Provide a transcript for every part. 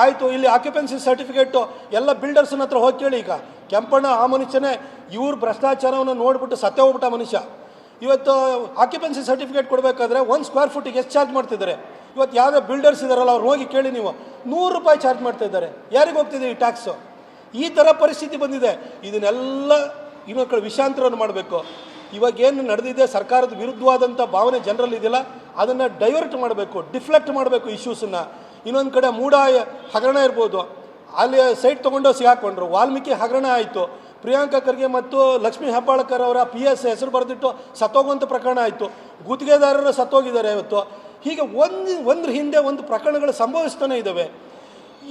ಆಯಿತು, ಇಲ್ಲಿ occupancy certificate ಎಲ್ಲ ಬಿಲ್ಡರ್ಸ್ನ ಹತ್ರ ಹೋಗಿ ಕೇಳಿ ಈಗ. ಕೆಂಪಣ್ಣ, ಆ ಮನುಷ್ಯನೇ, ಇವ್ರ ಭ್ರಷ್ಟಾಚಾರವನ್ನು ನೋಡಿಬಿಟ್ಟು ಸತ್ತೇ ಹೋಗ್ಬಿಟ್ಟ ಮನುಷ್ಯ. ಇವತ್ತು ಆಕ್ಯುಪೆನ್ಸಿ ಸರ್ಟಿಫಿಕೇಟ್ ಕೊಡಬೇಕಾದ್ರೆ ಒಂದು ಸ್ಕ್ವೇರ್ ಫುಟಿಗೆ ಎಷ್ಟು ಚಾರ್ಜ್ ಮಾಡ್ತಿದ್ದಾರೆ? ಇವತ್ತು ಯಾವುದೇ ಬಿಲ್ಡರ್ಸ್ ಇದ್ದಾರಲ್ಲ ಅವ್ರು ಹೋಗಿ ಕೇಳಿ ನೀವು. ನೂರು ರೂಪಾಯಿ ಚಾರ್ಜ್ ಮಾಡ್ತಾ ಇದ್ದಾರೆ. ಯಾರಿಗೆ ಹೋಗ್ತಿದೆ ಈ ಟ್ಯಾಕ್ಸು ಈ ಥರ ಪರಿಸ್ಥಿತಿ ಬಂದಿದೆ. ಇದನ್ನೆಲ್ಲ ಇನ್ನೊಂದು ವಿಷಾಂತರವನ್ನು ಮಾಡಬೇಕು. ಇವಾಗ ಏನು ನಡೆದಿದೆ, ಸರ್ಕಾರದ ವಿರುದ್ಧವಾದಂಥ ಭಾವನೆ ಜನರಲ್ಲಿ ಇದೆಯಲ್ಲ, ಅದನ್ನು ಡೈವರ್ಟ್ ಮಾಡಬೇಕು ಡಿಫ್ಲೆಕ್ಟ್ ಮಾಡಬೇಕು ಇಶ್ಯೂಸನ್ನು ಇನ್ನೊಂದು ಕಡೆ ಮೂಡ ಹಗರಣ ಇರ್ಬೋದು. ಅಲ್ಲಿ ಸೈಟ್ ತೊಗೊಂಡು ಸಿಗಾಕೊಂಡ್ರು. ವಾಲ್ಮೀಕಿ ಹಗರಣ ಆಯಿತು. ಪ್ರಿಯಾಂಕಾ ಖರ್ಗೆ ಮತ್ತು ಲಕ್ಷ್ಮೀ ಹೆಬ್ಬಾಳ್ಕರ್ ಅವರ ಪಿ ಎಸ್ ಹೆಸರು ಬರೆದಿಟ್ಟು ಸತ್ತೋಗುವಂಥ ಪ್ರಕರಣ ಆಯಿತು. ಗುತ್ತಿಗೆದಾರರು ಸತ್ತೋಗಿದ್ದಾರೆ ಇವತ್ತು. ಹೀಗೆ ಒಂದು, ಒಂದ್ರ ಹಿಂದೆ ಒಂದು ಪ್ರಕರಣಗಳು ಸಂಭವಿಸ್ತಾನೆ ಇದ್ದಾವೆ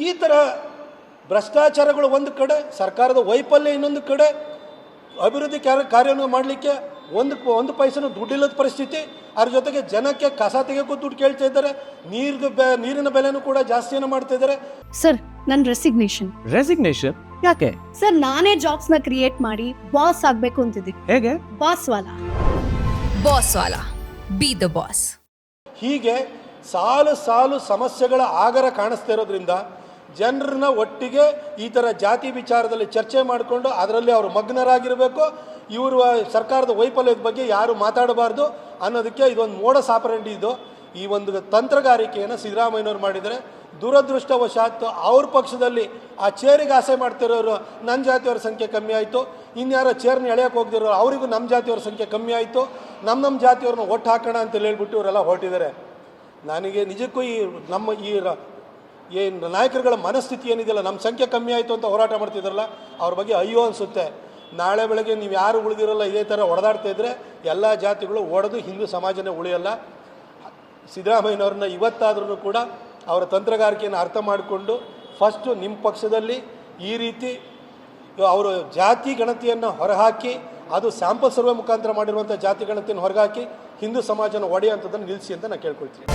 ಈ ಥರ ಭ್ರಷ್ಟಾಚಾರಗಳು ಒಂದು ಕಡೆ, ಸರ್ಕಾರದ ವೈಫಲ್ಯ ಇನ್ನೊಂದು ಕಡೆ, ಅಭಿವೃದ್ಧಿ ಕಾರ್ಯ ಕಾರ್ಯವನ್ನು ಮಾಡಲಿಕ್ಕೆ ಒಂದು ಒಂದು ಪೈಸೆನೂ ದುಡ್ಡಿಲ್ಲದ ಪರಿಸ್ಥಿತಿ ಅದ್ರ ಜೊತೆಗೆ ಜನಕ್ಕೆ ಕಸ ತೆಗೆಯೋಕ್ಕೂ ದುಡ್ಡು ಕೇಳ್ತಾ ಇದ್ದಾರೆ. ನೀರ್ದು ಬೆ ನೀರಿನ ಬೆಲೆನೂ ಕೂಡ ಜಾಸ್ತಿಯನ್ನು ಮಾಡ್ತಾ ಇದ್ದಾರೆ. ಸರ್ ನನ್ನ ರೆಸಿಗ್ನೇಷನ್ ರೆಸಿಗ್ನೇಷನ್ ಯಾಕೆ? ಸರ್ ನಾನೇ ಜಾಬ್ಸ್ನ ಕ್ರಿಯೇಟ್ ಮಾಡಿ ಬಾಸ್ ಆಗ್ಬೇಕು ಅಂತಿದ್ದೀನಿ ಹೇಗೆ? ಬಾಸ್ ವಾಲ. ಬಾಸ್ ವಾಲಾ. ಬಿ ದ ಬಾಸ್ ಹೀಗೆ ಸಾಲು ಸಾಲು ಸಮಸ್ಯೆಗಳ ಆಗರ ಕಾಣಿಸ್ತಾ ಇರೋದ್ರಿಂದ ಜನರನ್ನ ಒಟ್ಟಿಗೆ ಈ ಥರ ಜಾತಿ ವಿಚಾರದಲ್ಲಿ ಚರ್ಚೆ ಮಾಡಿಕೊಂಡು ಅದರಲ್ಲಿ ಅವರು ಮಗ್ನರಾಗಿರಬೇಕು. ಇವರು ಸರ್ಕಾರದ ವೈಫಲ್ಯದ ಬಗ್ಗೆ ಯಾರು ಮಾತಾಡಬಾರ್ದು ಅನ್ನೋದಕ್ಕೆ ಇದೊಂದು ಮೋಡ ಸಾಪರಂಡಿ ಇದು. ಈ ಒಂದು ತಂತ್ರಗಾರಿಕೆಯನ್ನು ಸಿದ್ದರಾಮಯ್ಯನವ್ರು ಮಾಡಿದರೆ ದುರದೃಷ್ಟವಶಾತ್ ಅವ್ರ ಪಕ್ಷದಲ್ಲಿ ಆ ಚೇರಿಗೆ ಆಸೆ ಮಾಡ್ತಿರೋರು ನನ್ನ ಜಾತಿಯವರ ಸಂಖ್ಯೆ ಕಮ್ಮಿ ಆಯಿತು. ಇನ್ಯಾರೋ ಚೇರ್ನ ಎಳೆಯಕ್ಕೆ ಹೋಗ್ದಿರೋ ಅವರಿಗೂ ನಮ್ಮ ಜಾತಿಯವರ ಸಂಖ್ಯೆ ಕಮ್ಮಿ ಆಯಿತು. ನಮ್ಮ ನಮ್ಮ ಜಾತಿಯವ್ರನ್ನ ಒಟ್ಟು ಹಾಕೋಣ ಅಂತ ಹೇಳ್ಬಿಟ್ಟು ಇವರೆಲ್ಲ ಹೊರಟಿದ್ದಾರೆ. ನನಗೆ ನಿಜಕ್ಕೂ ಈ ನಮ್ಮ ಈ ಏನು ನಾಯಕರುಗಳ ಮನಸ್ಥಿತಿ ಏನಿದೆಯಲ್ಲ ನಮ್ಮ ಸಂಖ್ಯೆ ಕಮ್ಮಿ ಆಯಿತು ಅಂತ ಹೋರಾಟ ಮಾಡ್ತಿದ್ದಾರಲ್ಲ ಅವ್ರ ಬಗ್ಗೆ ಅಯ್ಯೋ ಅನಿಸುತ್ತೆ. ನಾಳೆ ಬೆಳಗ್ಗೆ ನೀವು ಯಾರು ಉಳಿದಿರಲ್ಲ, ಇದೇ ಥರ ಹೊಡೆದಾಡ್ತಾ ಇದ್ದರೆ ಎಲ್ಲ ಜಾತಿಗಳು ಒಡೆದು ಹಿಂದೂ ಸಮಾಜನೇ ಉಳಿಯಲ್ಲ. ಸಿದ್ದರಾಮಯ್ಯನವ್ರನ್ನ ಇವತ್ತಾದ್ರೂ ಕೂಡ ಅವರ ತಂತ್ರಗಾರಿಕೆಯನ್ನು ಅರ್ಥ ಮಾಡಿಕೊಂಡು ಫಸ್ಟು ನಿಮ್ಮ ಪಕ್ಷದಲ್ಲಿ ಈ ರೀತಿ ಅವರು ಜಾತಿ ಗಣತಿಯನ್ನು ಹೊರಹಾಕಿ, ಅದು ಸ್ಯಾಂಪಲ್ ಸರ್ವೆ ಮುಖಾಂತರ ಮಾಡಿರುವಂಥ ಜಾತಿ ಗಣತಿಯನ್ನು ಹೊರಗಾಕಿ ಹಿಂದೂ ಸಮಾಜನ ಒಡೆಯುವಂಥದ್ದನ್ನು ನಿಲ್ಲಿಸಿ ಅಂತ ನಾನು ಕೇಳ್ಕೊಳ್ತೀನಿ.